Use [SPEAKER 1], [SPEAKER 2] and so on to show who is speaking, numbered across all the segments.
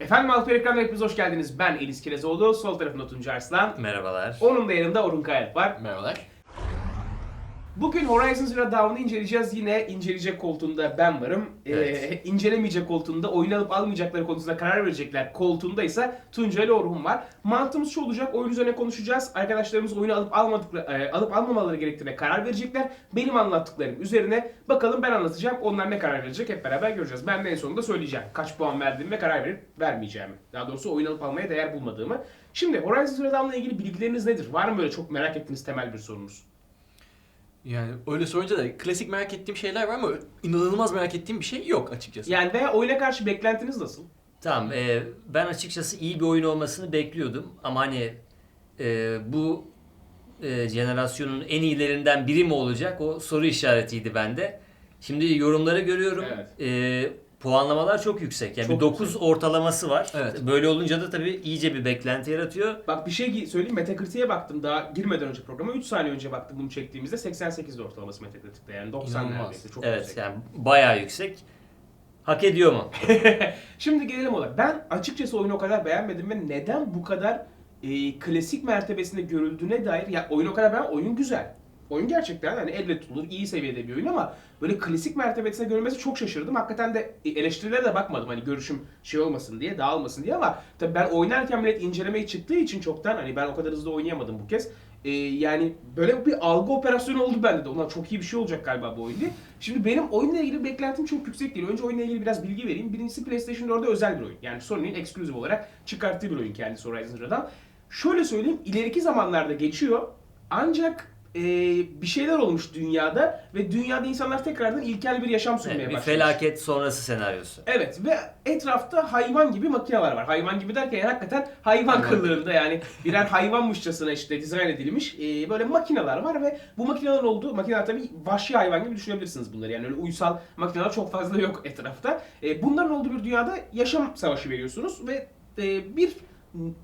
[SPEAKER 1] Efendim Alper Ekran'da hepiniz hoş geldiniz. Ben Elis Kirezoğlu, sol tarafımda Tuncay Arslan.
[SPEAKER 2] Merhabalar.
[SPEAKER 1] Onun da yanında Orhun Kayalp var.
[SPEAKER 3] Merhabalar.
[SPEAKER 1] Bugün Horizon Zero Dawn'ı inceleyeceğiz. Yine inceleyecek koltuğunda ben varım.
[SPEAKER 2] Evet.
[SPEAKER 1] Ee, incelemeyecek koltuğunda, oyun alıp almayacakları konusunda karar verecekler koltuğunda ise Tuncay ile Orhun var. Mantığımız şu olacak, oyun üzerine konuşacağız. Arkadaşlarımız oyunu alıp almadıkları, e, alıp almamaları gerektiğine karar verecekler. Benim anlattıklarım üzerine bakalım ben anlatacağım, onlar ne karar verecek hep beraber göreceğiz. Ben de en sonunda söyleyeceğim kaç puan verdiğimi ve karar verip vermeyeceğimi. Daha doğrusu oyun alıp almaya değer bulmadığımı. Şimdi Horizon Zero Dawn'la ilgili bilgileriniz nedir? Var mı böyle çok merak ettiğiniz temel bir sorunuz?
[SPEAKER 3] Yani öyle sorunca da klasik merak ettiğim şeyler var ama inanılmaz merak ettiğim bir şey yok açıkçası.
[SPEAKER 1] Yani veya oyuna karşı beklentiniz nasıl?
[SPEAKER 2] Tamam, e, ben açıkçası iyi bir oyun olmasını bekliyordum ama hani e, bu e, jenerasyonun en iyilerinden biri mi olacak o soru işaretiydi bende. Şimdi yorumları görüyorum.
[SPEAKER 1] Evet.
[SPEAKER 2] E, puanlamalar çok yüksek. Yani
[SPEAKER 1] Çok
[SPEAKER 2] bir 9 ortalaması var.
[SPEAKER 3] Evet.
[SPEAKER 2] Böyle olunca da tabii iyice bir beklenti yaratıyor.
[SPEAKER 1] Bak bir şey söyleyeyim Metacritic'e baktım daha girmeden önce programa 3 saniye önce baktım bunu çektiğimizde 88 ortalaması Metacritic'te yani 90
[SPEAKER 3] İnanılmaz.
[SPEAKER 1] neredeyse çok
[SPEAKER 2] evet,
[SPEAKER 1] yüksek.
[SPEAKER 2] yani bayağı yüksek. Hak ediyor mu?
[SPEAKER 1] Şimdi gelelim olaya. Ben açıkçası oyunu o kadar beğenmedim ve neden bu kadar e, klasik mertebesinde görüldüğüne dair ya oyun o kadar ben oyun güzel. Oyun gerçekten hani elle tutulur, iyi seviyede bir oyun ama böyle klasik mertebesine görülmesi çok şaşırdım. Hakikaten de eleştirilere de bakmadım hani görüşüm şey olmasın diye, dağılmasın diye ama tabii ben oynarken millet incelemeye çıktığı için çoktan hani ben o kadar hızlı oynayamadım bu kez. E, yani böyle bir algı operasyonu oldu bende de. Ulan çok iyi bir şey olacak galiba bu oyun diye. Şimdi benim oyunla ilgili beklentim çok yüksek değil. Önce oyunla ilgili biraz bilgi vereyim. Birincisi PlayStation 4'e özel bir oyun. Yani Sony'nin eksklusif olarak çıkarttığı bir oyun kendisi Horizon Zero'dan. Şöyle söyleyeyim, ileriki zamanlarda geçiyor. Ancak e, bir şeyler olmuş dünyada ve dünyada insanlar tekrardan ilkel bir yaşam sürmeye
[SPEAKER 2] Evet, bir
[SPEAKER 1] başlamış.
[SPEAKER 2] felaket sonrası senaryosu.
[SPEAKER 1] Evet ve etrafta hayvan gibi makineler var. Hayvan gibi derken yani hakikaten hayvan kılığında yani birer hayvanmışçasına işte dizayn edilmiş e, böyle makineler var ve bu makinelerin olduğu makineler tabii vahşi hayvan gibi düşünebilirsiniz bunları. Yani öyle uysal makineler çok fazla yok etrafta. E, bunların olduğu bir dünyada yaşam savaşı veriyorsunuz ve e, bir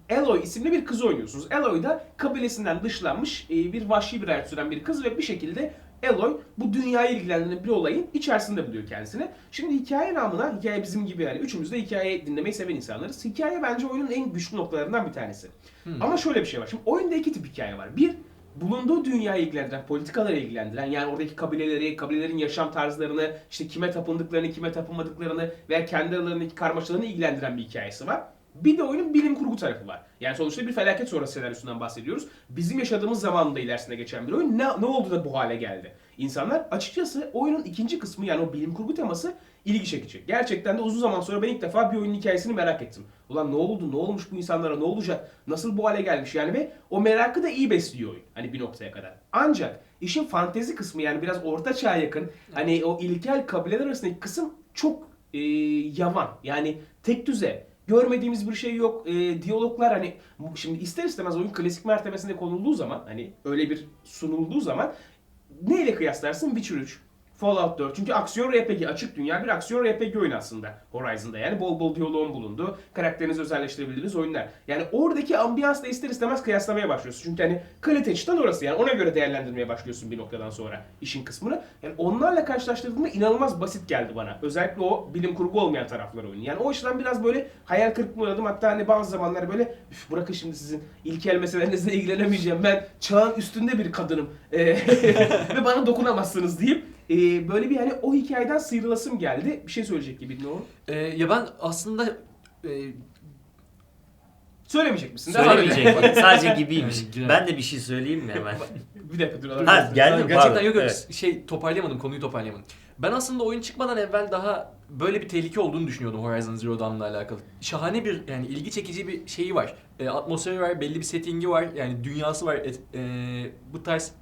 [SPEAKER 1] Eloy isimli bir kız oynuyorsunuz. Eloy da kabilesinden dışlanmış e, bir vahşi bir hayat süren bir kız ve bir şekilde Eloy bu dünyayı ilgilendiren bir olayın içerisinde buluyor kendisini. Şimdi hikaye namına, hikaye bizim gibi yani üçümüz de hikaye dinlemeyi seven insanlarız. Hikaye bence oyunun en güçlü noktalarından bir tanesi.
[SPEAKER 3] Hmm.
[SPEAKER 1] Ama şöyle bir şey var. Şimdi oyunda iki tip hikaye var. Bir, bulunduğu dünyayı ilgilendiren, politikaları ilgilendiren yani oradaki kabileleri, kabilelerin yaşam tarzlarını, işte kime tapındıklarını, kime tapınmadıklarını veya kendi aralarındaki karmaşalarını ilgilendiren bir hikayesi var. Bir de oyunun bilim kurgu tarafı var. Yani sonuçta bir felaket sonrası senaryosundan bahsediyoruz. Bizim yaşadığımız zamanında ilerisinde geçen bir oyun. Ne, ne oldu da bu hale geldi? İnsanlar açıkçası oyunun ikinci kısmı yani o bilim kurgu teması ilgi çekici. Gerçekten de uzun zaman sonra ben ilk defa bir oyunun hikayesini merak ettim. Ulan ne oldu, ne olmuş bu insanlara, ne olacak, nasıl bu hale gelmiş yani ve o merakı da iyi besliyor oyun. Hani bir noktaya kadar. Ancak işin fantezi kısmı yani biraz orta çağa yakın hani o ilkel kabileler arasındaki kısım çok e, yavan. Yani tek düze. Görmediğimiz bir şey yok. E, diyaloglar hani şimdi ister istemez oyun klasik mertebesinde konulduğu zaman hani öyle bir sunulduğu zaman neyle kıyaslarsın? Witcher 3, Fallout 4. Çünkü aksiyon RPG, açık dünya bir aksiyon RPG oyunu aslında Horizon'da. Yani bol bol diyaloğun bulunduğu, karakterinizi özelleştirebildiğiniz oyunlar. Yani oradaki ambiyansla ister istemez kıyaslamaya başlıyorsun. Çünkü hani kalite açıdan orası yani ona göre değerlendirmeye başlıyorsun bir noktadan sonra işin kısmını. Yani onlarla karşılaştırdığımda inanılmaz basit geldi bana. Özellikle o bilim kurgu olmayan tarafları oyunu. Yani o açıdan biraz böyle hayal kırıklığına uğradım. Hatta hani bazı zamanlar böyle "Üf, bırakın şimdi sizin ilkel meselelerinizle ilgilenemeyeceğim. Ben çağın üstünde bir kadınım. Ee, ve bana dokunamazsınız deyip e, böyle bir hani o hikayeden sıyrılasım geldi. Bir şey söyleyecek gibi ne o?
[SPEAKER 3] Ee, ya ben aslında e,
[SPEAKER 1] Söylemeyecek misin? Devam edelim.
[SPEAKER 2] Söylemeyecek. Sadece gibiymiş.
[SPEAKER 3] Yani
[SPEAKER 2] ben de bir şey söyleyeyim mi hemen?
[SPEAKER 1] bir dakika dur.
[SPEAKER 2] Ha, geldim,
[SPEAKER 3] gerçekten
[SPEAKER 2] pardon.
[SPEAKER 3] yok yok
[SPEAKER 2] Evet.
[SPEAKER 3] şey toparlayamadım konuyu toparlayamadım. Ben aslında oyun çıkmadan evvel daha böyle bir tehlike olduğunu düşünüyordum Horizon Zero Dawn'la alakalı. Şahane bir yani ilgi çekici bir şeyi var. E, atmosferi var, belli bir settingi var. Yani dünyası var. et- e, bu tarz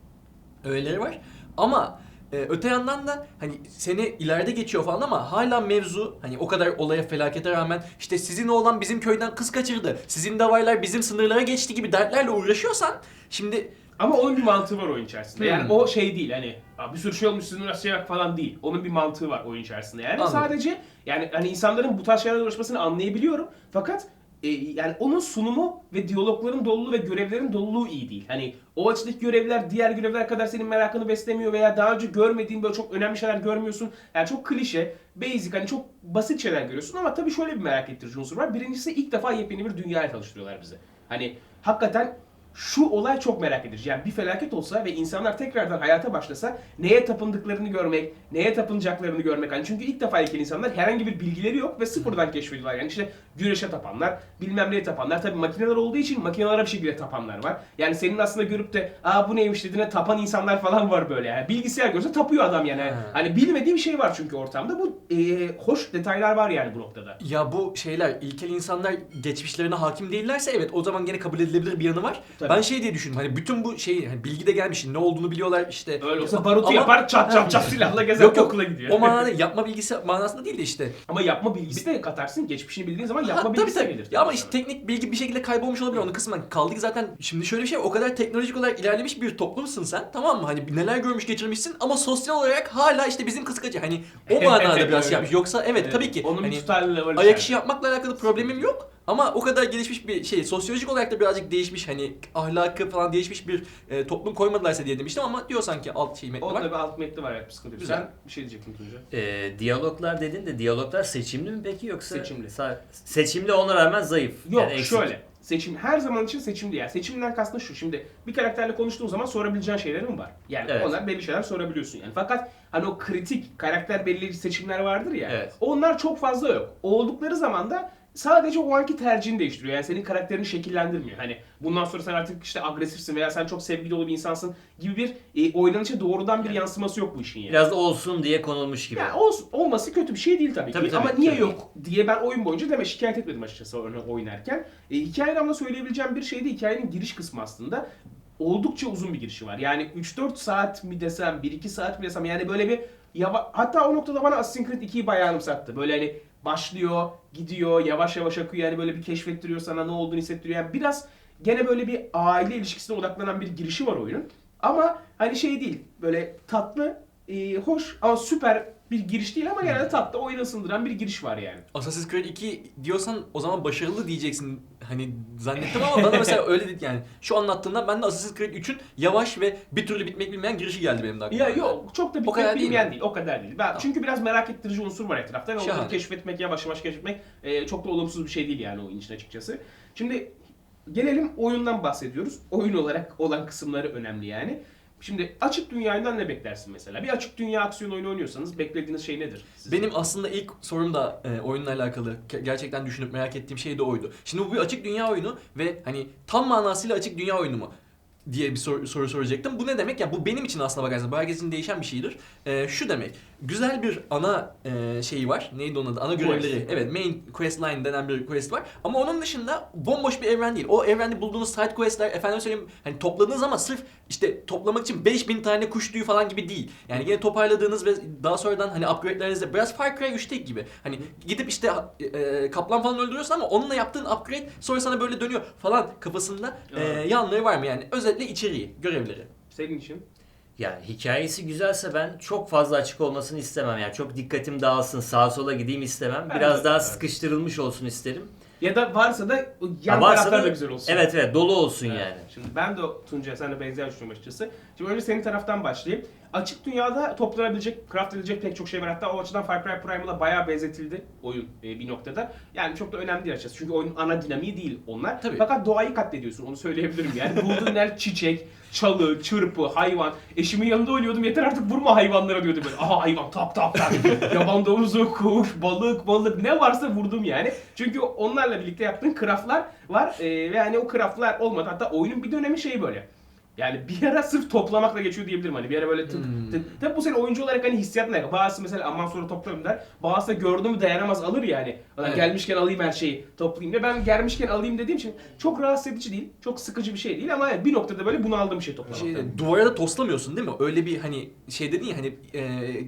[SPEAKER 3] öğeleri var. Ama e, öte yandan da hani seni ileride geçiyor falan ama hala mevzu hani o kadar olaya felakete rağmen işte sizin oğlan bizim köyden kız kaçırdı. Sizin davarlar bizim sınırlara geçti gibi dertlerle uğraşıyorsan şimdi
[SPEAKER 1] Ama onun bir mantığı var oyun içerisinde. Yani
[SPEAKER 3] Hmm.
[SPEAKER 1] o şey değil hani "Aa, bir sürü şey olmuş sizin uğraşacak falan değil. Onun bir mantığı var oyun içerisinde. Yani
[SPEAKER 3] Anladım.
[SPEAKER 1] sadece yani hani insanların bu tarz şeylerle uğraşmasını anlayabiliyorum. Fakat e, yani onun sunumu ve diyalogların doluluğu ve görevlerin doluluğu iyi değil. Hani o açıdaki görevler diğer görevler kadar senin merakını beslemiyor veya daha önce görmediğin böyle çok önemli şeyler görmüyorsun. Yani çok klişe, basic hani çok basit şeyler görüyorsun ama tabii şöyle bir merak ettirici unsur var. Birincisi ilk defa yepyeni bir dünyaya tanıştırıyorlar bizi. Hani hakikaten şu olay çok merak edici. Yani bir felaket olsa ve insanlar tekrardan hayata başlasa neye tapındıklarını görmek, neye tapınacaklarını görmek. Hani çünkü ilk defa ilkel insanlar herhangi bir bilgileri yok ve sıfırdan keşfediyorlar. Yani işte güneşe tapanlar, bilmem neye tapanlar. Tabii makineler olduğu için makinelere bir şekilde tapanlar var. Yani senin aslında görüp de aa bu neymiş dediğine tapan insanlar falan var böyle yani. Bilgisayar görse tapıyor adam yani.
[SPEAKER 3] Ha.
[SPEAKER 1] Hani bilmediği bir şey var çünkü ortamda. Bu e, hoş detaylar var yani bu noktada.
[SPEAKER 3] Ya bu şeyler ilkel insanlar geçmişlerine hakim değillerse evet o zaman gene kabul edilebilir bir yanı var.
[SPEAKER 1] Tabii.
[SPEAKER 3] Ben şey diye düşündüm hani bütün bu şey hani bilgi de gelmiş ne olduğunu biliyorlar işte.
[SPEAKER 1] Öyle olsa barutu
[SPEAKER 3] Ama-
[SPEAKER 1] yapar çat çat çat silahla gezer
[SPEAKER 3] Yok yok
[SPEAKER 1] okula gidiyor.
[SPEAKER 3] o manada yapma bilgisi manasında değil de işte.
[SPEAKER 1] Ama yapma bilgisi de katarsın. Geçmişini bildiğin zaman yapma
[SPEAKER 3] Ha,
[SPEAKER 1] bilgisi de
[SPEAKER 3] tabii,
[SPEAKER 1] gelir.
[SPEAKER 3] tabii. Ya ama işte teknik bilgi bir şekilde kaybolmuş olabilir onu kısmen. Kaldı ki zaten şimdi şöyle bir şey o kadar teknolojik olarak ilerlemiş bir toplumsun sen tamam mı? Hani neler görmüş geçirmişsin ama sosyal olarak hala işte bizim kıskacı. Hani o manada biraz
[SPEAKER 1] Evet.
[SPEAKER 3] yapmış. Yoksa evet, tabii ki
[SPEAKER 1] Onun
[SPEAKER 3] hani ayak işi yapmakla alakalı problemim yok. Ama o kadar gelişmiş bir şey, sosyolojik olarak da birazcık değişmiş hani ahlakı falan değişmiş bir e, toplum koymadılarsa diye demiştim ama diyor sanki alt şey metni
[SPEAKER 1] Onda
[SPEAKER 3] var.
[SPEAKER 1] bir alt metni var evet sıkıntı yok.
[SPEAKER 3] Güzel.
[SPEAKER 1] Sen bir şey diyecektin Tunca.
[SPEAKER 2] Ee, diyaloglar dedin de diyaloglar seçimli mi peki yoksa
[SPEAKER 1] Seçimli.
[SPEAKER 2] sa- seçimli ona rağmen zayıf.
[SPEAKER 1] Yok
[SPEAKER 2] yani eksik.
[SPEAKER 1] şöyle. Seçim her zaman için seçim değil. Yani seçimden kastım şu. Şimdi bir karakterle konuştuğun zaman sorabileceğin şeylerin var. Yani
[SPEAKER 2] Evet.
[SPEAKER 1] onlar belli şeyler sorabiliyorsun yani. Fakat hani o kritik karakter belirleyici seçimler vardır ya.
[SPEAKER 2] Evet.
[SPEAKER 1] Onlar çok fazla yok. Oldukları zaman da sadece o anki tercihini değiştiriyor. Yani senin karakterini şekillendirmiyor. Hani bundan sonra sen artık işte agresifsin veya sen çok sevgi dolu bir insansın gibi bir e, oynanışa doğrudan bir yansıması yok bu işin yani.
[SPEAKER 2] Biraz olsun diye konulmuş gibi.
[SPEAKER 1] Yani olsun, olması kötü bir şey değil tabii,
[SPEAKER 2] Tabii,
[SPEAKER 1] ki.
[SPEAKER 2] tabii,
[SPEAKER 1] Ama niye
[SPEAKER 2] tabii.
[SPEAKER 1] yok diye ben oyun boyunca deme şikayet etmedim açıkçası oyunu oynarken. E, hikayeden ama söyleyebileceğim bir şey de hikayenin giriş kısmı aslında. Oldukça uzun bir girişi var. Yani 3-4 saat mi desem, 1-2 saat mi desem yani böyle bir yava- hatta o noktada bana Assassin's Creed 2'yi bayağı anımsattı. Böyle hani başlıyor, gidiyor, yavaş yavaş akıyor yani böyle bir keşfettiriyor sana ne olduğunu hissettiriyor. Yani biraz gene böyle bir aile ilişkisine odaklanan bir girişi var oyunun. Ama hani şey değil, böyle tatlı, e, hoş ama süper bir giriş değil ama genelde tatlı, oyunu ısındıran bir giriş var yani.
[SPEAKER 3] Assassin's Creed 2 diyorsan o zaman başarılı diyeceksin hani zannettim ama bana mesela öyle dedi yani şu anlattığında ben de Assassin's Creed 3'ün yavaş ve bir türlü bitmek bilmeyen girişi geldi benim de aklıma.
[SPEAKER 1] Ya yok çok da
[SPEAKER 3] O kadar
[SPEAKER 1] bitmek
[SPEAKER 3] değil
[SPEAKER 1] bilmeyen
[SPEAKER 3] mi?
[SPEAKER 1] değil. O kadar değil. Ben, çünkü biraz merak ettirici unsur var etrafta ve onları keşfetmek, yavaş yavaş keşfetmek e, çok da olumsuz bir şey değil yani oyun için açıkçası. Şimdi gelelim oyundan bahsediyoruz. Oyun olarak olan kısımları önemli yani. Şimdi açık dünyadan ne beklersin mesela? Bir açık dünya aksiyon oyunu oynuyorsanız beklediğiniz şey nedir? sizin?
[SPEAKER 3] Benim aslında ilk sorum da e, oyunla alakalı gerçekten düşünüp merak ettiğim şey de oydu. Şimdi bu bir açık dünya oyunu ve hani tam manasıyla açık dünya oyunu mu? diye bir soru, soru soracaktım. Bu ne demek? Ya bu benim için aslında bakarsanız bu herkes değişen bir şeydir. E, şu demek. Güzel bir ana e, şeyi var. Neydi onun adı? Ana
[SPEAKER 1] Quest.
[SPEAKER 3] görevleri. Evet, main quest line denen bir quest var. Ama onun dışında bomboş bir evren değil. O evrende bulduğunuz side questler efendim söyleyeyim hani topladığınız ama sırf işte toplamak için 5000 tane kuş tüyü falan gibi değil. Yani yine toparladığınız ve daha sonradan hani upgrade'lerinizde biraz Far Cry 3'teki gibi. Hani gidip işte e, kaplan falan öldürüyorsun ama onunla yaptığın upgrade sonra sana böyle dönüyor falan kafasında e, yanları var mı yani? Özetle içeriği, görevleri.
[SPEAKER 1] Senin için?
[SPEAKER 2] Yani hikayesi güzelse ben çok fazla açık olmasını istemem. Yani çok dikkatim dağılsın, sağa sola gideyim istemem. Biraz
[SPEAKER 1] de,
[SPEAKER 2] daha
[SPEAKER 1] evet.
[SPEAKER 2] sıkıştırılmış olsun isterim.
[SPEAKER 1] Ya da varsa da yan
[SPEAKER 2] Ha, varsa
[SPEAKER 1] taraflar
[SPEAKER 2] da-
[SPEAKER 1] da güzel olsun.
[SPEAKER 2] Evet evet dolu olsun
[SPEAKER 1] Evet.
[SPEAKER 2] yani.
[SPEAKER 1] Şimdi ben de Tuncay senle benzer düşünüyorum açıkçası. Şimdi önce senin taraftan başlayayım. Açık dünyada toplanabilecek, craft edilecek pek çok şey var. Hatta o açıdan Far Cry Primal'a bayağı benzetildi oyun e, bir noktada. Yani çok da önemli değil açıkçası. Çünkü oyunun ana dinamiği değil onlar.
[SPEAKER 3] Tabii.
[SPEAKER 1] Fakat doğayı katlediyorsun onu söyleyebilirim yani. Bulduğun her çiçek, çalı, çırpı, hayvan. Eşimin yanında oynuyordum yeter artık vurma hayvanlara diyordu böyle. Aha hayvan tak tak tak. Yaban domuzu, kuş, balık, balık ne varsa vurdum yani. Çünkü onlarla birlikte yaptığın craftlar var ee, ve hani o craftlar olmadı. Hatta oyunun bir dönemi şey böyle. Yani bir ara sırf toplamakla geçiyor diyebilirim hani bir ara böyle tık
[SPEAKER 3] Hmm.
[SPEAKER 1] tık. Tabi bu senin oyuncu olarak hani hissiyatın ne? Bazısı mesela aman sonra toplarım der. Bazısı da gördü mü dayanamaz alır yani. Ulan
[SPEAKER 3] Evet.
[SPEAKER 1] gelmişken alayım her şeyi toplayayım diye. Ben gelmişken alayım dediğim için çok rahatsız edici değil. Çok sıkıcı bir şey değil ama bir noktada böyle bunaldığım bir şey toplamak.
[SPEAKER 3] Şey, duvara da toslamıyorsun değil mi? Öyle bir hani şey dedin ya hani e,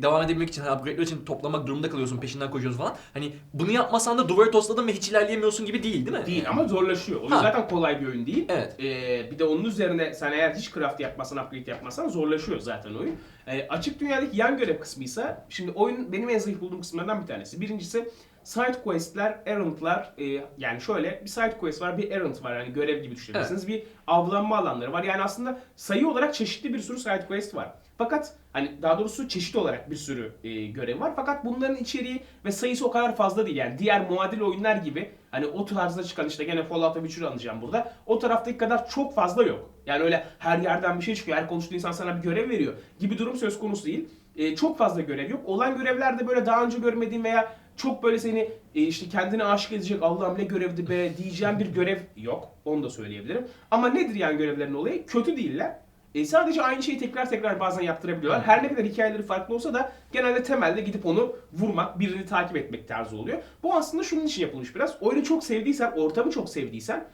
[SPEAKER 3] devam edebilmek için hani upgrade'ler için toplamak durumunda kalıyorsun peşinden koşuyorsun falan. Hani bunu yapmasan da duvarı tosladın ve hiç ilerleyemiyorsun gibi değil değil mi?
[SPEAKER 1] Değil ama zorlaşıyor.
[SPEAKER 3] Ha.
[SPEAKER 1] zaten kolay bir oyun değil.
[SPEAKER 3] Evet.
[SPEAKER 1] Ee, bir de onun üzerine sen eğer hiç craft yapmasan, upgrade yapmasan zorlaşıyor zaten oyun. Ee, açık dünyadaki yan görev kısmıysa, şimdi oyun benim en zayıf bulduğum kısımlardan bir tanesi. Birincisi side quest'ler, errand'lar e, yani şöyle bir side quest var, bir errand var. Yani görev gibi düşünebilirsiniz. Bir avlanma alanları var. Yani aslında sayı olarak çeşitli bir sürü side quest var. Fakat hani daha doğrusu çeşit olarak bir sürü e, görev var. Fakat bunların içeriği ve sayısı o kadar fazla değil. Yani diğer muadil oyunlar gibi hani o tarzda çıkan işte gene Fallout ve Witcher anlayacağım burada. O taraftaki kadar çok fazla yok. Yani öyle her yerden bir şey çıkıyor. Her konuştuğu insan sana bir görev veriyor gibi durum söz konusu değil. E, çok fazla görev yok. Olan görevler de böyle daha önce görmediğin veya çok böyle seni e, işte kendine aşık edecek Allah'ım ne görevdi be diyeceğim bir görev yok. Onu da söyleyebilirim. Ama nedir yani görevlerin olayı? Kötü değiller. E, sadece aynı şeyi tekrar tekrar bazen yaptırabiliyorlar. Her ne kadar hikayeleri farklı olsa da genelde temelde gidip onu vurmak, birini takip etmek tarzı oluyor. Bu aslında şunun için yapılmış biraz. Oyunu çok sevdiysen, ortamı çok sevdiysen,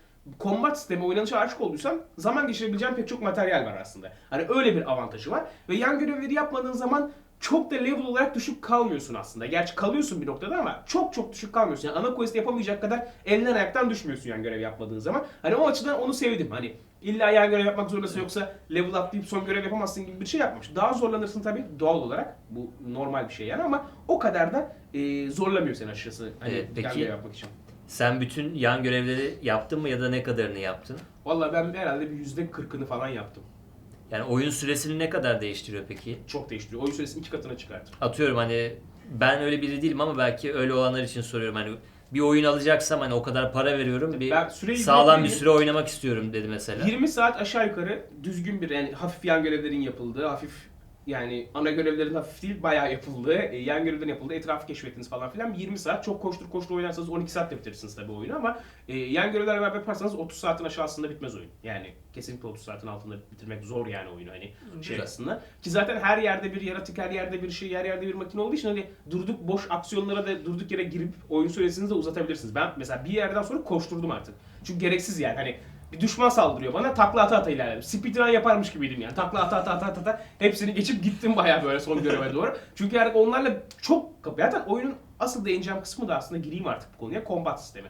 [SPEAKER 1] combat sistemi, oynanışa aşık olduysan zaman geçirebileceğin pek çok materyal var aslında. Hani öyle bir avantajı var. Ve yan görevleri yapmadığın zaman çok da level olarak düşük kalmıyorsun aslında. Gerçi kalıyorsun bir noktada ama çok çok düşük kalmıyorsun. Yani ana quest yapamayacak kadar elinden ayaktan düşmüyorsun yan görev yapmadığın zaman. Hani o açıdan onu sevdim. Hani illa yan görev yapmak zorundasın yoksa level atlayıp son görev yapamazsın gibi bir şey yapmamış. Daha zorlanırsın tabii doğal olarak. Bu normal bir şey yani ama o kadar da e, zorlamıyor seni açıkçası. Hani
[SPEAKER 2] Evet,
[SPEAKER 1] yan
[SPEAKER 2] peki-
[SPEAKER 1] görev yapmak için.
[SPEAKER 2] Sen bütün yan görevleri yaptın mı ya da ne kadarını yaptın?
[SPEAKER 1] Vallahi ben herhalde bir yüzde kırkını falan yaptım.
[SPEAKER 2] Yani oyun süresini ne kadar değiştiriyor peki?
[SPEAKER 1] Çok değiştiriyor. Oyun süresini iki katına çıkartır.
[SPEAKER 2] Atıyorum hani ben öyle biri değilim ama belki öyle olanlar için soruyorum. Hani bir oyun alacaksam hani o kadar para veriyorum. Bir
[SPEAKER 1] Ben süreyi
[SPEAKER 2] sağlam bir süre oynamak istiyorum dedi mesela.
[SPEAKER 1] 20 saat aşağı yukarı düzgün bir yani hafif yan görevlerin yapıldığı, hafif yani ana görevlerin hafif değil bayağı yapıldığı, e, yan görevlerin yapıldığı, etrafı keşfettiniz falan filan. Bir 20 saat çok koştur koştur oynarsanız 12 saatte bitirirsiniz tabii oyunu ama e, yan görevlerle beraber yaparsanız 30 saatin aşağısında bitmez oyun. Yani kesinlikle 30 saatin altında bitirmek zor yani oyunu hani şey
[SPEAKER 3] Güzel.
[SPEAKER 1] aslında. Ki zaten her yerde bir yaratık, her yerde bir şey, her yerde bir makine olduğu için hani durduk boş aksiyonlara da durduk yere girip oyun süresini de uzatabilirsiniz. Ben mesela bir yerden sonra koşturdum artık. Çünkü gereksiz yani hani bir düşman saldırıyor bana takla ata ata ilerledim. Speedrun yaparmış gibiydim yani. Takla ata ata ata ata, hepsini geçip gittim bayağı böyle son göreve doğru. Çünkü yani onlarla çok zaten oyunun asıl değineceğim kısmı da aslında gireyim artık bu konuya combat sistemi.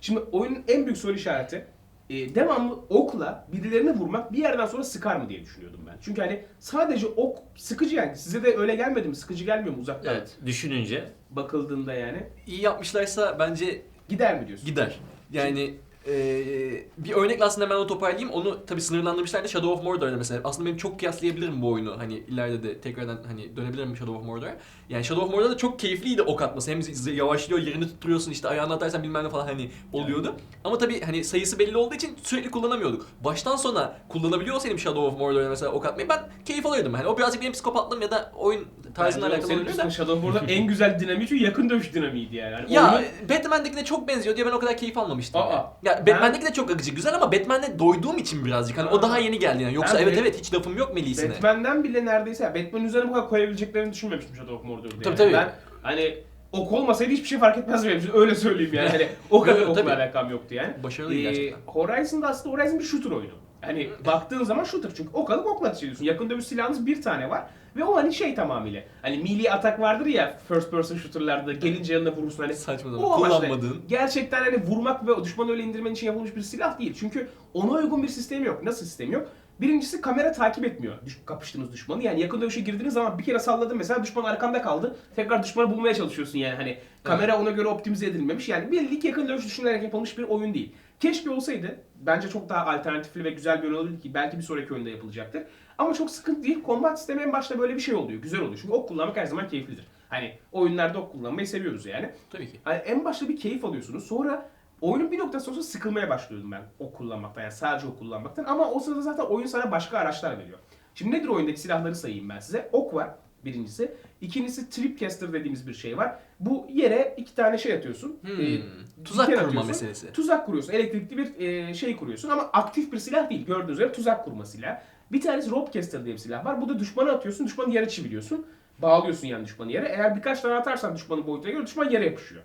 [SPEAKER 1] Şimdi oyunun en büyük soru işareti e, devamlı okla birilerini vurmak bir yerden sonra sıkar mı diye düşünüyordum ben. Çünkü hani sadece ok sıkıcı yani. Size de öyle gelmedi mi? Sıkıcı gelmiyor mu uzaktan
[SPEAKER 2] Evet düşününce.
[SPEAKER 1] bakıldığında yani?
[SPEAKER 3] İyi yapmışlarsa bence
[SPEAKER 1] Gider mi diyorsun?
[SPEAKER 3] gider. Yani eee, bir örnekle aslında ben onu toparlayayım. Onu tabii sınırlandırmışlar da Shadow of Mordor'da mesela. Aslında benim çok kıyaslayabilirim bu oyunu. Hani ileride de tekrardan hani dönebilirim Shadow of Mordor'a. Yani Shadow of Mordor'da çok keyifliydi ok atması. Hem yavaşlıyor, yerini tutturuyorsun işte ayağını atarsan bilmem ne falan hani oluyordu. Ama tabii hani sayısı belli olduğu için sürekli kullanamıyorduk. Baştan sona kullanabiliyor olsaydım Shadow of Mordor'da mesela ok atmayı ben keyif alıyordum. Hani o birazcık benim psikopatlığım ya da oyun tarzına
[SPEAKER 1] o
[SPEAKER 3] alakalı olabilir de.
[SPEAKER 1] Shadow of Mordor en güzel dinamiği çünkü yakın dövüş dinamiğiydi yani. yani
[SPEAKER 3] Ya
[SPEAKER 1] oyunun-
[SPEAKER 3] Batman'dekine çok benziyor diye ben o kadar keyif almamıştım.
[SPEAKER 1] Aa.
[SPEAKER 3] Ya. Batman'deki de çok akıcı güzel ama Batman'de doyduğum için birazcık hani o daha yeni geldi yani. Yoksa
[SPEAKER 1] Ben
[SPEAKER 3] evet
[SPEAKER 1] Bat-
[SPEAKER 3] evet hiç lafım yok Melis'ine.
[SPEAKER 1] Batman'den bile neredeyse ya Batman'in üzerine bu kadar koyabileceklerini düşünmemiştim Shadow of Mordor'da yani.
[SPEAKER 3] Tabii, tabii.
[SPEAKER 1] Ben hani ok olmasaydı hiçbir şey fark etmez benim için. Öyle söyleyeyim yani. Hani o kadar
[SPEAKER 3] Yok,
[SPEAKER 1] okla
[SPEAKER 3] tabii.
[SPEAKER 1] alakam yoktu yani.
[SPEAKER 3] Başarılı
[SPEAKER 1] Ee,
[SPEAKER 3] gerçekten.
[SPEAKER 1] Horizon'da aslında Horizon bir shooter oyunu. Hani baktığın zaman shooter çünkü ok alıp okla ateş ediyorsun. Yakın dövüş silahınız bir tane var. Ve o hani şey tamamıyla. Hani melee atak vardır ya first person shooter'larda gelince yanına vurursun hani.
[SPEAKER 3] Saçma
[SPEAKER 1] O amaçla
[SPEAKER 3] Kullanmadığın.
[SPEAKER 1] gerçekten hani vurmak ve düşmanı öyle indirmen için yapılmış bir silah değil. Çünkü ona uygun bir sistemi yok. Nasıl sistemi yok? Birincisi kamera takip etmiyor düş- kapıştığınız düşmanı. Yani yakın dövüşe girdiğiniz zaman bir kere salladın mesela düşman arkanda kaldı. Tekrar düşmanı bulmaya çalışıyorsun yani hani kamera ona göre optimize edilmemiş. Yani bildik yakın dövüş düşünülerek yapılmış bir oyun değil. Keşke olsaydı. Bence çok daha alternatifli ve güzel bir oyun olabilir ki belki bir sonraki oyunda yapılacaktır. Ama çok sıkıntı değil. Combat sistemi en başta böyle bir şey oluyor. Güzel oluyor. Çünkü ok kullanmak her zaman keyiflidir. Hani oyunlarda ok kullanmayı seviyoruz yani.
[SPEAKER 3] Tabii ki.
[SPEAKER 1] Hani en başta bir keyif alıyorsunuz. Sonra oyunun bir noktasında sonra sıkılmaya başlıyordum ben ok kullanmaktan. Yani sadece ok kullanmaktan. Ama o sırada zaten oyun sana başka araçlar veriyor. Şimdi nedir oyundaki silahları sayayım ben size. Ok var birincisi. İkincisi tripcaster dediğimiz bir şey var. Bu yere iki tane şey atıyorsun.
[SPEAKER 3] Hmm.
[SPEAKER 1] Ee,
[SPEAKER 3] Tuzak kurma
[SPEAKER 1] atıyorsun.
[SPEAKER 3] meselesi.
[SPEAKER 1] Tuzak kuruyorsun. Elektrikli bir e, şey kuruyorsun ama aktif bir silah değil. Gördüğünüz üzere tuzak kurma silah. Bir tanesi ropecaster diye bir silah var. Bu da düşmanı atıyorsun. Düşmanı yere çiviliyorsun. Bağlıyorsun yani düşmanı yere. Eğer birkaç tane atarsan düşmanın boyutuna göre düşman yere yapışıyor.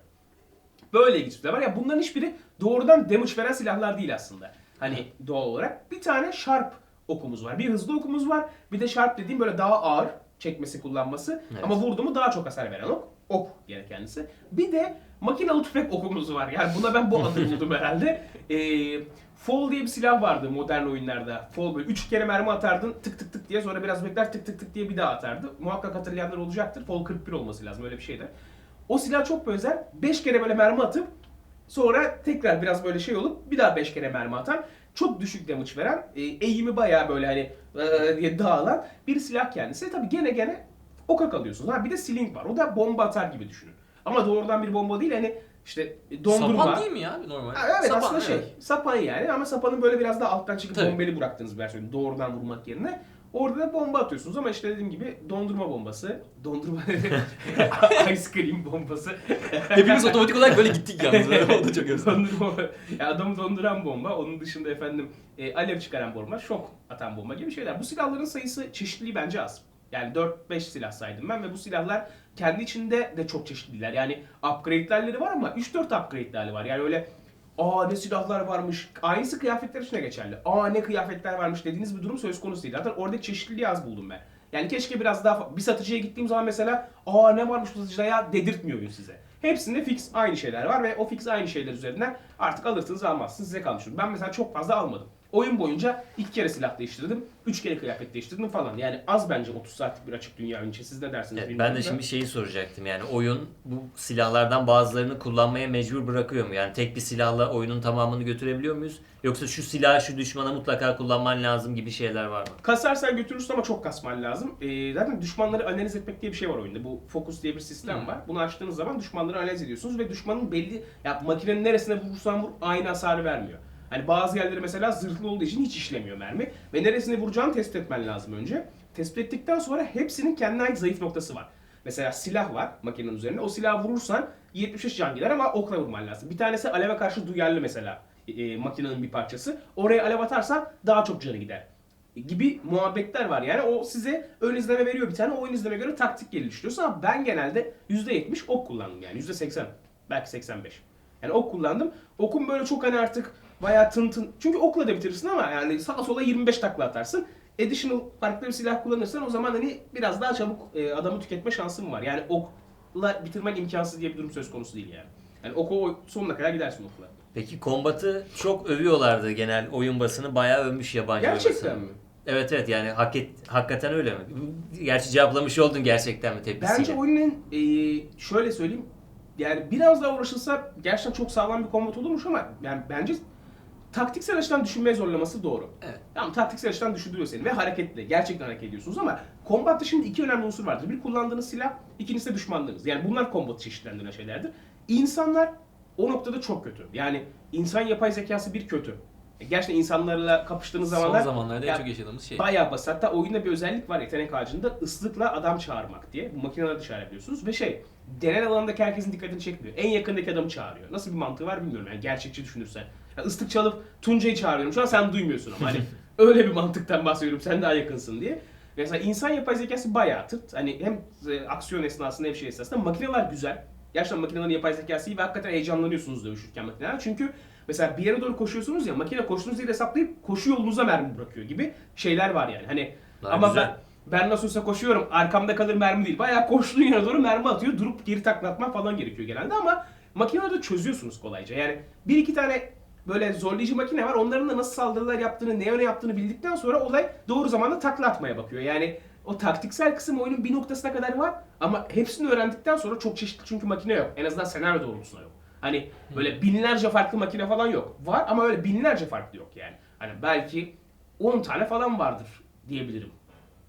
[SPEAKER 1] Böyle ilginç silahlar. Ya bunların hiçbiri doğrudan damage veren silahlar değil aslında. Hani doğal olarak. Bir tane sharp okumuz var. Bir hızlı okumuz var. Bir de sharp dediğim böyle daha ağır çekmesi kullanması.
[SPEAKER 2] Evet.
[SPEAKER 1] Ama vurdu mu daha çok hasar veren ok. Ok yani kendisi. Bir de makinalı tüfek okumuz var. Yani buna ben bu adı buldum herhalde. Ee, Fall diye bir silah vardı modern oyunlarda. Fall böyle 3 kere mermi atardın tık tık tık diye sonra biraz bekler tık tık tık diye bir daha atardı. Muhakkak hatırlayanlar olacaktır. Fall 41 olması lazım öyle bir şeydi. O silah çok benzer. 5 kere böyle mermi atıp sonra tekrar biraz böyle şey olup bir daha 5 kere mermi atan çok düşük damage veren, e, eğimi bayağı böyle hani e, diye dağılan bir silah kendisi. Tabii gene gene oka kalıyorsunuz. Ha bir de sling var. O da bomba atar gibi düşünün. Ama doğrudan bir bomba değil hani işte dondurma.
[SPEAKER 3] Sapan değil mi ya normal?
[SPEAKER 1] Ha, evet
[SPEAKER 3] Sapan,
[SPEAKER 1] aslında şey,
[SPEAKER 3] evet.
[SPEAKER 1] sapan yani ama sapanın böyle biraz daha alttan çıkıp
[SPEAKER 3] Tabii.
[SPEAKER 1] bombeli bıraktığınız bir versiyonu doğrudan vurmak yerine. Orada da bomba atıyorsunuz ama işte dediğim gibi dondurma bombası, dondurma ice cream bombası,
[SPEAKER 3] Hepimiz otomatik olarak böyle gittik yalnız. o da çok güzel.
[SPEAKER 1] dondurma, ya adamı donduran bomba, onun dışında efendim e, alev çıkaran bomba, şok atan bomba gibi şeyler. Bu silahların sayısı çeşitliliği bence az. Yani 4-5 silah saydım ben ve bu silahlar kendi içinde de çok çeşitliler. Yani upgrade'lerleri var ama 3-4 upgrade'lerli var. Yani öyle aa ne silahlar varmış. Aynısı kıyafetler için geçerli. Aa ne kıyafetler varmış dediğiniz bir durum söz konusu değil. Zaten oradaki çeşitliliği az buldum ben. Yani keşke biraz daha bir satıcıya gittiğim zaman mesela aa ne varmış bu satıcıda ya dedirtmiyor size. Hepsinde fix aynı şeyler var ve o fix aynı şeyler üzerinden artık alırsınız almazsınız size kalmış. Ben mesela çok fazla almadım. Oyun boyunca iki kere silah değiştirdim, üç kere kıyafet değiştirdim falan. Yani az bence 30 saatlik bir açık dünya için. Siz ne dersiniz
[SPEAKER 2] Evet,
[SPEAKER 1] bilmiyorum
[SPEAKER 2] ben de
[SPEAKER 1] da.
[SPEAKER 2] şimdi şeyi soracaktım yani oyun bu silahlardan bazılarını kullanmaya mecbur bırakıyor mu? Yani tek bir silahla oyunun tamamını götürebiliyor muyuz? Yoksa şu silahı şu düşmana mutlaka kullanman lazım gibi şeyler var mı?
[SPEAKER 1] Kasarsan götürürsün ama çok kasman lazım. Ee, zaten düşmanları analiz etmek diye bir şey var oyunda. Bu focus diye bir sistem
[SPEAKER 3] Hmm.
[SPEAKER 1] var. Bunu açtığınız zaman düşmanları analiz ediyorsunuz ve düşmanın belli ya makinenin neresine vurursan vur aynı hasarı vermiyor. Hani bazı yerleri mesela zırhlı olduğu için hiç işlemiyor mermi ve neresine vuracağını tespit etmen lazım önce. Tespit ettikten sonra hepsinin kendine ait zayıf noktası var. Mesela silah var makinenin üzerinde. O silahı vurursan 75 can gider ama okla vurman lazım. Bir tanesi aleve karşı duyarlı mesela e, makinenin bir parçası. Oraya alev atarsan daha çok canı gider gibi muhabbetler var yani o size ön izleme veriyor bir tane o izleme göre taktik geliştiriyorsun ama ben genelde %70 ok kullandım yani %80 belki 85 yani ok kullandım okun böyle çok hani artık bayağı tın tın çünkü okla da bitirirsin ama yani sağa sola 25 takla atarsın additional farklı bir silah kullanırsan o zaman hani biraz daha çabuk e, adamı tüketme şansın var yani okla bitirmen imkansız diye bir durum söz konusu değil yani yani oku sonuna kadar gidersin okla.
[SPEAKER 2] Peki kombatı çok övüyorlardı genel oyun basını bayağı övmüş yabancı
[SPEAKER 1] Gerçekten
[SPEAKER 2] basını.
[SPEAKER 1] mi?
[SPEAKER 2] Evet evet yani hak et, hakikaten öyle mi? Gerçi cevaplamış oldun gerçekten mi tepkisiyle?
[SPEAKER 1] Bence oyunun e, şöyle söyleyeyim yani biraz daha uğraşılsa gerçekten çok sağlam bir kombat olurmuş ama yani bence taktiksel açıdan düşünmeye zorlaması doğru.
[SPEAKER 3] Evet.
[SPEAKER 1] Tamam taktiksel açıdan düşündürüyor seni ve hareketli. Gerçekten hareket ediyorsunuz ama kombatta şimdi iki önemli unsur vardır. Bir kullandığınız silah, ikincisi de düşmanlığınız. Yani bunlar kombatı çeşitlendiren şeylerdir. İnsanlar o noktada çok kötü. Yani insan yapay zekası bir kötü. E, Gerçekten insanlarla kapıştığınız zamanlar
[SPEAKER 3] Son zamanlarda en
[SPEAKER 1] Ya,
[SPEAKER 3] çok yaşadığımız şey.
[SPEAKER 1] Bayağı basit. Hatta oyunda bir özellik var yetenek ağacında ıslıkla adam çağırmak diye. Bu makineleri çağırabiliyorsunuz ve şey genel alandaki herkesin dikkatini çekmiyor. En yakındaki adamı çağırıyor. Nasıl bir mantığı var bilmiyorum yani gerçekçi düşünürsen. Ya ıslık çalıp Tuncay'ı çağırıyorum şu an sen duymuyorsun ama hani öyle bir mantıktan bahsediyorum sen daha yakınsın diye. Mesela insan yapay zekası bayağı tırt. Hani hem e, aksiyon esnasında hem şey esnasında makineler güzel. Gerçekten makinelerin yapay zekası iyi ve hakikaten heyecanlanıyorsunuz dövüşürken makineler. Çünkü mesela bir yere doğru koşuyorsunuz ya makine koştuğunuz yeri hesaplayıp koşu yolunuza mermi bırakıyor gibi şeyler var yani. Hani
[SPEAKER 2] Daha
[SPEAKER 1] ama
[SPEAKER 2] güzel.
[SPEAKER 1] ben ben nasıl olsa koşuyorum arkamda kalır mermi değil. Bayağı koştuğun yere doğru mermi atıyor. Durup geri taklatmak falan gerekiyor genelde ama makinede çözüyorsunuz kolayca. Yani bir iki tane böyle zorlayıcı makine var. Onların da nasıl saldırılar yaptığını, ne yöne yaptığını bildikten sonra olay doğru zamanda takla atmaya bakıyor. Yani o taktiksel kısım oyunun bir noktasına kadar var ama hepsini öğrendikten sonra çok çeşitli çünkü makine yok. En azından senaryo doğrultusunda yok. Hani böyle binlerce farklı makine falan yok. Var ama öyle binlerce farklı yok yani. Hani belki 10 tane falan vardır diyebilirim.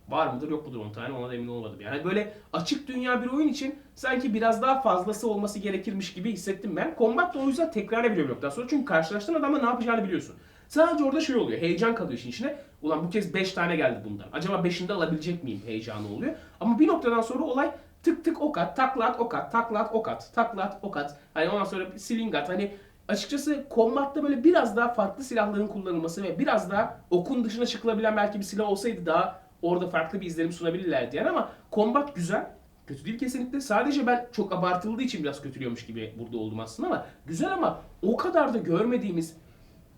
[SPEAKER 1] Var mıdır yok mudur 10 tane ona da emin olmadım. Yani böyle açık dünya bir oyun için sanki biraz daha fazlası olması gerekirmiş gibi hissettim ben. Combat da o yüzden tekrar edebiliyor bir noktadan sonra çünkü karşılaştığın adamla ne yapacağını biliyorsun. Sadece orada şey oluyor, heyecan kalıyor işin içine. Ulan bu kez 5 tane geldi bundan. Acaba 5'ini de alabilecek miyim heyecanı oluyor. Ama bir noktadan sonra olay tık tık ok at, takla at, ok at, takla at, ok at, takla at, ok at. Hani ondan sonra bir sling at. Hani açıkçası kombatta böyle biraz daha farklı silahların kullanılması ve biraz daha okun dışına çıkılabilen belki bir silah olsaydı daha orada farklı bir izlenim sunabilirlerdi yani ama kombat güzel. Kötü değil kesinlikle. Sadece ben çok abartıldığı için biraz kötülüyormuş gibi burada oldum aslında ama güzel ama o kadar da görmediğimiz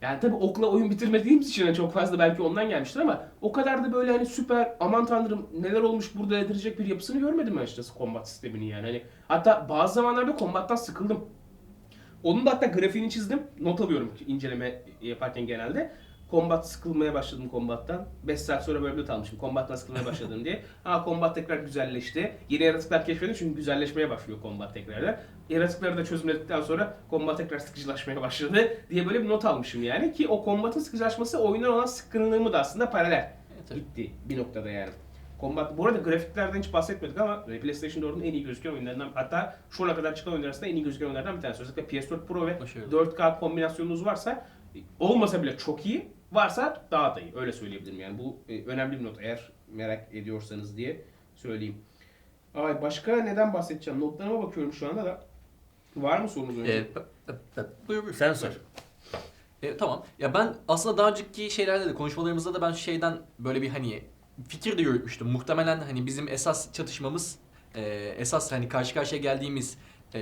[SPEAKER 1] yani tabii okla oyun bitirmediğimiz için de çok fazla belki ondan gelmiştir ama o kadar da böyle hani süper aman tanrım neler olmuş burada edilecek bir yapısını görmedim ben açıkçası kombat sistemini yani. Hani hatta bazı zamanlarda kombattan sıkıldım. Onun da hatta grafiğini çizdim. Not alıyorum inceleme yaparken genelde. Combat sıkılmaya başladım Combat'tan. 5 saat sonra böyle bir not almışım. Combat'tan sıkılmaya başladım diye. Ha Combat tekrar güzelleşti. Yeni yaratıklar keşfedildi çünkü güzelleşmeye başlıyor Combat tekrardan. Yaratıkları da çözümledikten sonra Combat tekrar sıkıcılaşmaya başladı diye böyle bir not almışım yani. Ki o Combat'ın sıkıcılaşması oyundan olan sıkkınlığımı da aslında paralel
[SPEAKER 3] tabii.
[SPEAKER 1] gitti bir noktada yani. Combat, bu arada grafiklerden hiç bahsetmedik ama PlayStation 4'ün en iyi gözüken oyunlarından hatta şu ana kadar çıkan oyunlar arasında en iyi gözüken oyunlardan bir tanesi. Özellikle PS4 Pro ve
[SPEAKER 3] Başarılı.
[SPEAKER 1] 4K kombinasyonunuz varsa olmasa bile çok iyi, varsa daha da iyi. Öyle söyleyebilirim yani. Bu e, önemli bir not eğer merak ediyorsanız diye söyleyeyim. Ay başka neden bahsedeceğim? Notlarıma bakıyorum şu anda da. Var mı sorunuz önce?
[SPEAKER 2] Ee,
[SPEAKER 3] Buyur buyur.
[SPEAKER 2] sen sor.
[SPEAKER 3] E, tamam. Ya ben aslında daha önceki şeylerde de konuşmalarımızda da ben şeyden böyle bir hani fikir de yürütmüştüm. Muhtemelen hani bizim esas çatışmamız, e, esas hani karşı karşıya geldiğimiz e,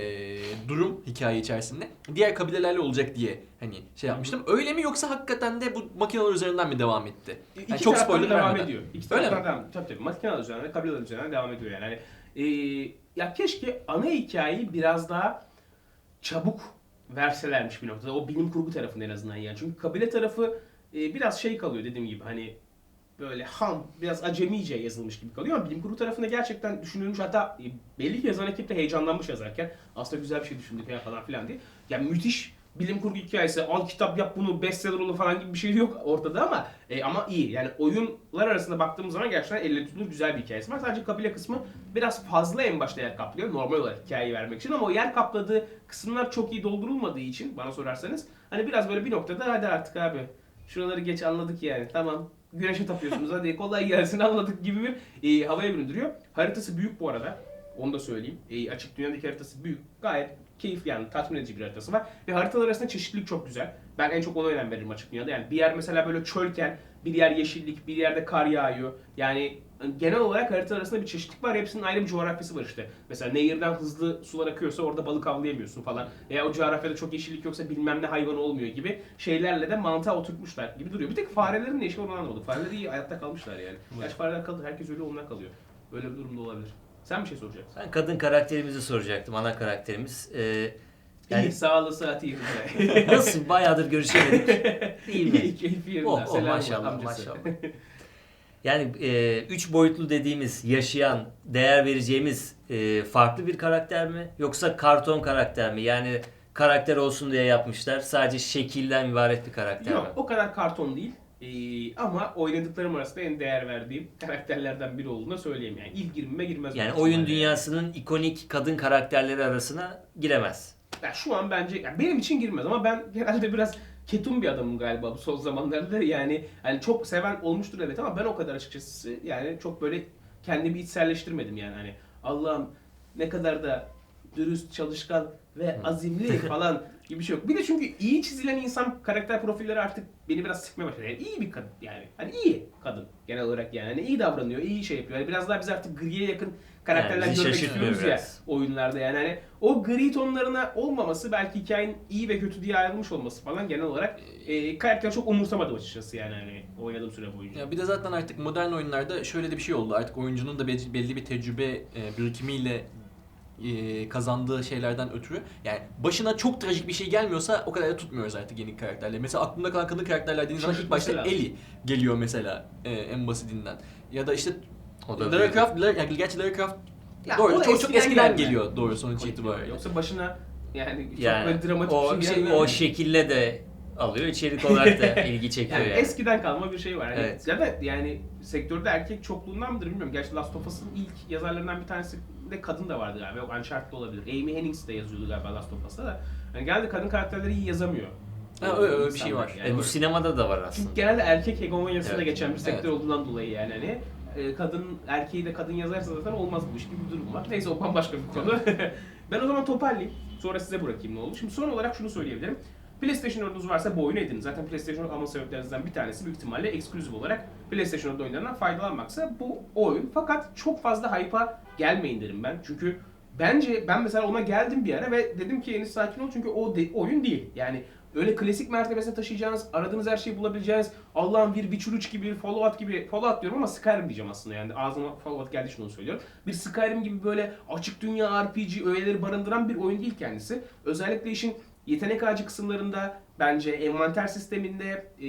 [SPEAKER 3] durum hikaye içerisinde diğer kabilelerle olacak diye hani şey yapmıştım. Öyle mi yoksa hakikaten de bu makineler üzerinden mi devam etti?
[SPEAKER 1] İki
[SPEAKER 3] Yani çok
[SPEAKER 1] taraftan
[SPEAKER 3] spoiler
[SPEAKER 1] devam
[SPEAKER 3] vermeden.
[SPEAKER 1] ediyor. İki
[SPEAKER 3] Öyle
[SPEAKER 1] taraftan
[SPEAKER 3] mi?
[SPEAKER 1] devam Tabii tabii. Makineler üzerinden, kabileler üzerinden devam ediyor yani. Hani, e, ya keşke ana hikayeyi biraz daha çabuk verselermiş bir noktada. O bilim kurgu tarafında en azından yani. Çünkü kabile tarafı e, biraz şey kalıyor dediğim gibi hani böyle ham, biraz acemice yazılmış gibi kalıyor ama bilim kurgu tarafında gerçekten düşünülmüş hatta e, belli ki yazan ekip de heyecanlanmış yazarken aslında güzel bir şey düşündük ya falan filan diye. Yani müthiş bilim kurgu hikayesi, al kitap yap bunu bestseller olur falan gibi bir şey yok ortada ama e, ama iyi. Yani oyunlar arasında baktığımız zaman gerçekten elle tutulur güzel bir hikayesi var. Sadece kabile kısmı biraz fazla en başta yer kaplıyor normal olarak hikayeyi vermek için ama o yer kapladığı kısımlar çok iyi doldurulmadığı için bana sorarsanız hani biraz böyle bir noktada hadi artık abi şuraları geç anladık yani tamam güneşe tapıyorsunuz hadi kolay gelsin anladık gibi bir e, havaya büründürüyor. Haritası büyük bu arada. Onu da söyleyeyim. E, açık dünyadaki haritası büyük. Gayet keyifli yani tatmin edici bir haritası var. Ve haritalar arasında çeşitlilik çok güzel. Ben en çok ona önem veririm açık dünyada. Yani bir yer mesela böyle çölken bir yer yeşillik, bir yerde kar yağıyor. Yani genel olarak harita arasında bir çeşitlilik var. Hepsinin ayrı bir coğrafyası var işte. Mesela nehirden hızlı sular akıyorsa orada balık avlayamıyorsun falan. Veya o coğrafyada çok yeşillik yoksa bilmem ne hayvan olmuyor gibi şeylerle de mantığa oturtmuşlar gibi duruyor. Bir tek farelerin ne işi var onu anlamadım. Fareler iyi hayatta kalmışlar yani. Gerçi fareler kaldı. Herkes öyle onlar kalıyor. Böyle bir durumda olabilir. Sen bir şey soracaksın.
[SPEAKER 2] Ben kadın karakterimizi soracaktım, ana karakterimiz. Ee,
[SPEAKER 1] Yani... İyi, sağlığı sıhhati yerinde.
[SPEAKER 2] nasıl bayağıdır görüşemedik değil mi?
[SPEAKER 1] İyi, keyfi yerinde.
[SPEAKER 2] Oh, oh,
[SPEAKER 1] Selam
[SPEAKER 2] maşallah
[SPEAKER 1] amcası.
[SPEAKER 2] maşallah. Yani e, üç boyutlu dediğimiz, yaşayan, değer vereceğimiz e, farklı bir karakter mi? Yoksa karton karakter mi? Yani karakter olsun diye yapmışlar. Sadece şekilden ibaret bir karakter mi?
[SPEAKER 1] Yok o kadar karton değil. Ee, ama oynadıklarım arasında en değer verdiğim karakterlerden biri olduğunu söyleyeyim yani. İlk girmeme girmez.
[SPEAKER 2] Yani oyun dünyasının ikonik kadın karakterleri arasına giremez.
[SPEAKER 1] Ya şu an bence yani benim için girmez ama ben genelde biraz ketum bir adamım galiba bu son zamanlarda. Yani hani çok seven olmuştur evet ama ben o kadar açıkçası yani çok böyle kendimi içselleştirmedim yani hani Allah'ım ne kadar da dürüst, çalışkan ve azimli falan gibi bir şey yok. Bir de çünkü iyi çizilen insan karakter profilleri artık beni biraz sıkmaya başladı. Yani iyi bir kadın yani. Hani iyi kadın genel olarak yani. Hani iyi davranıyor, iyi şey yapıyor. Yani biraz daha biz artık griye yakın karakterler
[SPEAKER 2] Yani
[SPEAKER 1] görmek istiyoruz ya oyunlarda yani hani o gri tonlarına olmaması belki hikayenin iyi ve kötü diye ayrılmış olması falan genel olarak e, karakteri çok umursamadım açıkçası yani hani oynadığım süre boyunca.
[SPEAKER 3] Ya bir de zaten artık modern oyunlarda şöyle de bir şey oldu. Artık oyuncunun da be- belli bir tecrübe e, birikimiyle e, kazandığı şeylerden ötürü yani başına çok trajik bir şey gelmiyorsa o kadar da tutmuyoruz artık yeni karakterleri. Mesela aklımda kalan kadın karakterler dediğin zaman ilk başta
[SPEAKER 1] mesela.
[SPEAKER 3] Ellie geliyor mesela e, en basitinden. Ya da işte
[SPEAKER 2] O da
[SPEAKER 3] Lara. Croft, Lara, yani gerçi Lara Croft
[SPEAKER 1] Ya
[SPEAKER 3] doğru çok çok
[SPEAKER 1] eskiden
[SPEAKER 3] eskiden
[SPEAKER 1] gelme.
[SPEAKER 3] geliyor doğru sonuç itibariyle.
[SPEAKER 1] Yoksa başına yani çok
[SPEAKER 2] Yani
[SPEAKER 1] böyle dramatik
[SPEAKER 2] o,
[SPEAKER 1] bir şey
[SPEAKER 2] şey,
[SPEAKER 1] gelmiyor.
[SPEAKER 2] o şekille de alıyor. içerik olarak da ilgi çekiyor
[SPEAKER 1] Yani
[SPEAKER 2] yani.
[SPEAKER 1] eskiden kalma bir şey var. Yani
[SPEAKER 2] Evet.
[SPEAKER 1] Ya da yani sektörde erkek çokluğundan mıdır bilmiyorum. Gerçi Last of Us'ın ilk yazarlarından bir tanesi de kadın da vardı galiba. Yok Uncharted'da olabilir. Amy Hennings de yazıyordu galiba Last of Us'ta da. Yani genelde kadın karakterleri iyi yazamıyor.
[SPEAKER 3] Ha, öyle- öyle bir şey var.
[SPEAKER 1] yani.
[SPEAKER 2] E, bu sinemada da var
[SPEAKER 1] Çünkü
[SPEAKER 2] aslında.
[SPEAKER 1] genelde erkek hegemonyasında
[SPEAKER 2] Evet.
[SPEAKER 1] geçen bir sektör
[SPEAKER 3] Evet.
[SPEAKER 1] olduğundan dolayı yani hani e, kadın erkeği de kadın yazarsa zaten olmaz bu iş gibi bir durum var. Neyse o bambaşka bir konu. ben o zaman toparlayayım. Sonra size bırakayım ne oldu. Şimdi son olarak şunu söyleyebilirim. PlayStation 4'ünüz varsa bu oyunu edin. Zaten PlayStation 4 alma sebeplerinizden bir tanesi büyük ihtimalle ekskluzif olarak PlayStation 4 oyunlarından faydalanmaksa bu oyun. Fakat çok fazla hype'a gelmeyin derim ben. Çünkü bence ben mesela ona geldim bir ara ve dedim ki Enis sakin ol çünkü o de- oyun değil. Yani öyle klasik mertebesine taşıyacağınız, aradığınız her şeyi bulabileceğiniz, Allah'ın bir Witcher 3 gibi, Fallout gibi, Fallout diyorum ama Skyrim diyeceğim aslında yani ağzıma Fallout geldiği için onu söylüyorum. Bir Skyrim gibi böyle açık dünya RPG öğeleri barındıran bir oyun değil kendisi. Özellikle işin yetenek ağacı kısımlarında bence envanter sisteminde e,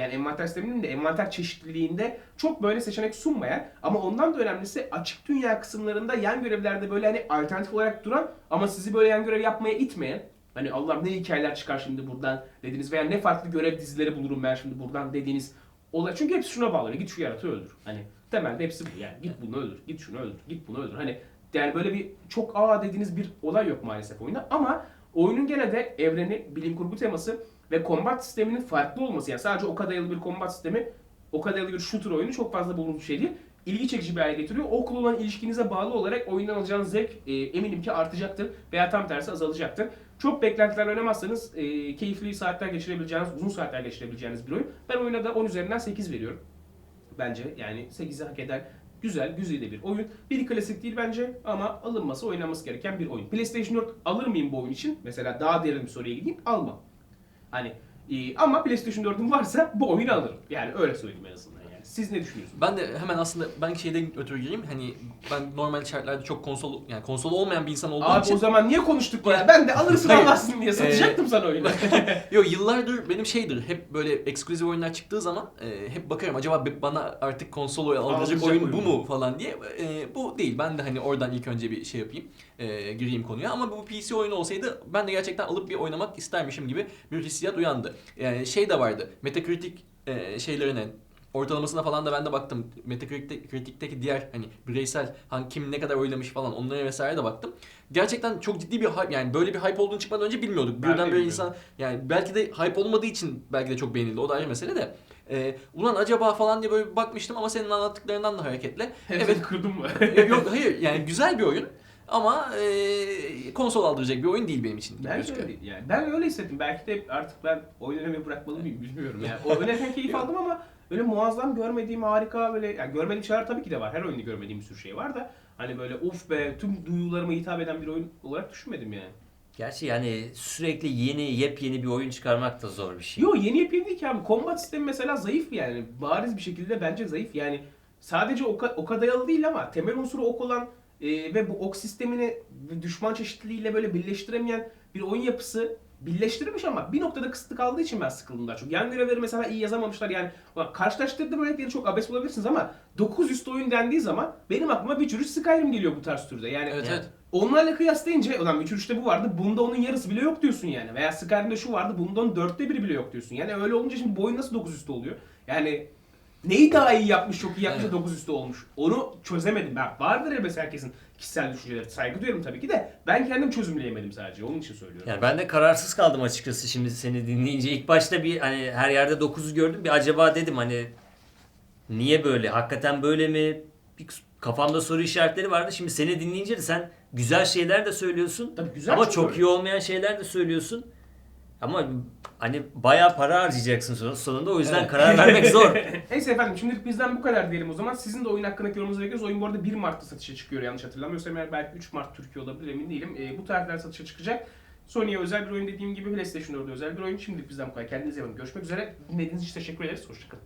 [SPEAKER 1] yani envanter sisteminin de envanter çeşitliliğinde çok böyle seçenek sunmayan ama ondan da önemlisi açık dünya kısımlarında yan görevlerde böyle hani alternatif olarak duran ama sizi böyle yan görev yapmaya itmeyen hani Allah ne hikayeler çıkar şimdi buradan dediğiniz veya ne farklı görev dizileri bulurum ben şimdi buradan dediğiniz olay. Çünkü hepsi şuna bağlı. Git şu yaratığı öldür. Hani temelde hepsi bu yani. Git bunu öldür. Git şunu öldür. Git bunu öldür. Hani yani böyle bir çok aa dediğiniz bir olay yok maalesef oyunda ama oyunun gene de evreni, bilim kurgu teması ve kombat sisteminin farklı olması yani sadece oka dayalı bir kombat sistemi, oka dayalı bir shooter oyunu çok fazla bulunduğu şey değil. İlgi çekici bir hale getiriyor. Okla olan ilişkinize bağlı olarak oyundan alacağınız zevk e, eminim ki artacaktır veya tam tersi azalacaktır. Çok beklentiler oynamazsanız e, keyifli saatler geçirebileceğiniz, uzun saatler geçirebileceğiniz bir oyun. Ben oyuna da 10 üzerinden 8 veriyorum. Bence yani 8'i hak eder. Güzel, güzide bir oyun. Bir klasik değil bence ama alınması, oynanması gereken bir oyun. PlayStation 4 alır mıyım bu oyun için? Mesela daha derin bir soruya gideyim. Almam. Hani e, ama PlayStation 4'üm varsa bu oyunu alırım. Yani öyle söyleyeyim en azından. Siz ne düşünüyorsunuz?
[SPEAKER 3] Ben de hemen aslında ben şeyden ötürü gireyim. Hani ben normal şartlarda çok konsol yani konsol olmayan bir insan olduğum
[SPEAKER 1] Abi
[SPEAKER 3] için
[SPEAKER 1] o zaman niye konuştuk ya? Ben de alırsın
[SPEAKER 3] Hayır.
[SPEAKER 1] almazsın diye satacaktım sana oyunu.
[SPEAKER 3] Yo yıllardır benim şeydir hep böyle ekskluzif oyunlar çıktığı zaman e, hep bakarım acaba bana artık konsol aldıracak
[SPEAKER 1] Aldıracak
[SPEAKER 3] oyun bu
[SPEAKER 1] oyun
[SPEAKER 3] mu falan diye. E, bu değil. Ben de hani oradan ilk önce bir şey yapayım. E, gireyim konuya ama bu PC oyunu olsaydı ben de gerçekten alıp bir oynamak istermişim gibi bir hissiyat uyandı. Yani şey de vardı. Metacritic e, şeylerine ortalamasına falan da ben de baktım. Metacritic'teki diğer hani bireysel hangi kim ne kadar oylamış falan onlara vesaire de baktım. Gerçekten çok ciddi bir hype yani böyle bir hype olduğunu çıkmadan önce bilmiyorduk. Birden böyle insan yani belki de hype olmadığı için belki de çok beğenildi. O da ayrı mesele de. Ee, ulan acaba falan diye böyle bir bakmıştım ama senin anlattıklarından da hareketle.
[SPEAKER 1] evet
[SPEAKER 3] evet
[SPEAKER 1] kırdım mı?
[SPEAKER 3] yok hayır yani güzel bir oyun ama e, konsol aldıracak bir oyun değil benim için.
[SPEAKER 1] Ben
[SPEAKER 3] gözüküyor.
[SPEAKER 1] öyle, yani ben öyle hissettim. Belki de artık ben oynamayı bırakmalı mıyım bilmiyorum yani. O oynarken keyif aldım ama öyle muazzam görmediğim harika böyle yani görmediğim şeyler tabii ki de var. Her oyunda görmediğim bir sürü şey var da hani böyle of be tüm duyularıma hitap eden bir oyun olarak düşünmedim yani.
[SPEAKER 2] Gerçi yani sürekli yeni, yepyeni bir oyun çıkarmak da zor bir şey.
[SPEAKER 1] Yo yeni yapayım değil ki abi. Combat sistemi mesela zayıf yani. Bariz bir şekilde bence zayıf. Yani sadece oka, oka dayalı değil ama temel unsuru ok olan e, ve bu ok sistemini düşman çeşitliliğiyle böyle birleştiremeyen bir oyun yapısı birleştirmiş ama bir noktada kısıtlı kaldığı için ben sıkıldım daha çok. Yan görevleri mesela iyi yazamamışlar yani. Ulan Karşılaştırdığım örnekleri çok abes bulabilirsiniz ama 900 oyun dendiği zaman benim aklıma bir sürü Skyrim geliyor bu tarz türde. Yani
[SPEAKER 3] Evet evet.
[SPEAKER 1] Onlarla kıyaslayınca ulan Witcher 3'te bu vardı, bunda onun yarısı bile yok diyorsun yani. Veya Skyrim'de şu vardı, bunda onun dörtte biri bile yok diyorsun. Yani öyle olunca şimdi bu oyun nasıl 9 üstü oluyor? Yani neyi daha iyi yapmış, çok iyi yapmış
[SPEAKER 3] Evet.
[SPEAKER 1] 9 üstü olmuş? Onu çözemedim ben. Vardır elbette herkesin kişisel düşünceleri. Saygı duyuyorum tabii ki de. Ben kendim çözümleyemedim sadece. Onun için söylüyorum.
[SPEAKER 2] Yani ben de kararsız kaldım açıkçası şimdi seni dinleyince. İlk başta bir hani her yerde 9'u gördüm. Bir acaba dedim hani niye böyle? Hakikaten böyle mi? Bir kafamda soru işaretleri vardı. Şimdi seni dinleyince de sen güzel şeyler de söylüyorsun.
[SPEAKER 1] Tabii güzel
[SPEAKER 2] Ama
[SPEAKER 1] çok
[SPEAKER 2] iyi olmayan şeyler de söylüyorsun. Ama hani bayağı para harcayacaksın son- sonunda. O yüzden
[SPEAKER 3] Evet.
[SPEAKER 2] karar vermek zor.
[SPEAKER 1] Neyse efendim şimdilik bizden bu kadar diyelim o zaman. Sizin de oyun hakkındaki yorumunuzu bekliyoruz. Oyun bu arada 1 Mart'ta satışa çıkıyor yanlış hatırlamıyorsam. Eğer belki 3 Mart Türkiye olabilir emin değilim. Ee, bu tarihler satışa çıkacak. Sony'ye özel bir oyun dediğim gibi PlayStation 4'e özel bir oyun. Şimdilik bizden bu kadar. Kendinize iyi bakın. Görüşmek üzere. Dinlediğiniz için teşekkür ederiz. Hoşçakalın.